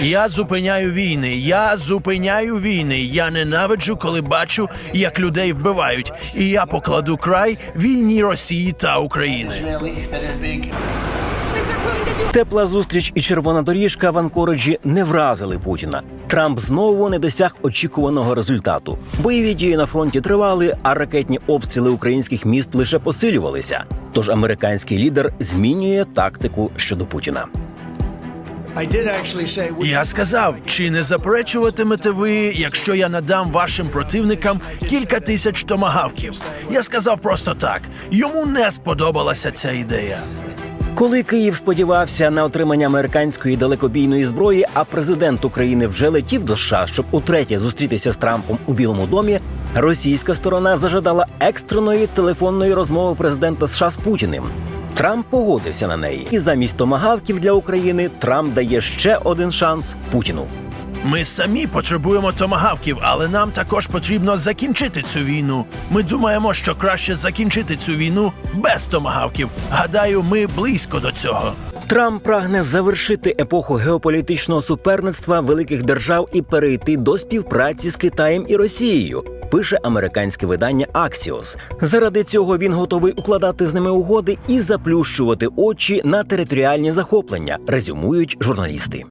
Я зупиняю війни. Я зупиняю війни. Я ненавиджу, коли бачу, як людей вбивають. І я покладу край війні Росії та України. Тепла зустріч і червона доріжка в Анкориджі не вразили Путіна. Трамп знову не досяг очікуваного результату. Бойові дії на фронті тривали, а ракетні обстріли українських міст лише посилювалися. Тож американський лідер змінює тактику щодо Путіна. Я сказав, чи не заперечуватимете ви, якщо я надам вашим противникам кілька тисяч томагавків? Я сказав просто так. Йому не сподобалася ця ідея. Коли Київ сподівався на отримання американської далекобійної зброї, а президент України вже летів до США, щоб утретє зустрітися з Трампом у Білому домі, російська сторона зажадала екстреної телефонної розмови президента США з Путіним. Трамп погодився на неї, і замість томагавків для України Трамп дає ще один шанс Путіну. Ми самі потребуємо томагавків, але нам також потрібно закінчити цю війну. Ми думаємо, що краще закінчити цю війну без томагавків. Гадаю, ми близько до цього. Трамп прагне завершити епоху геополітичного суперництва великих держав і перейти до співпраці з Китаєм і Росією. Пише американське видання Axios. Заради цього він готовий укладати з ними угоди і заплющувати очі на територіальні захоплення, резюмують журналісти.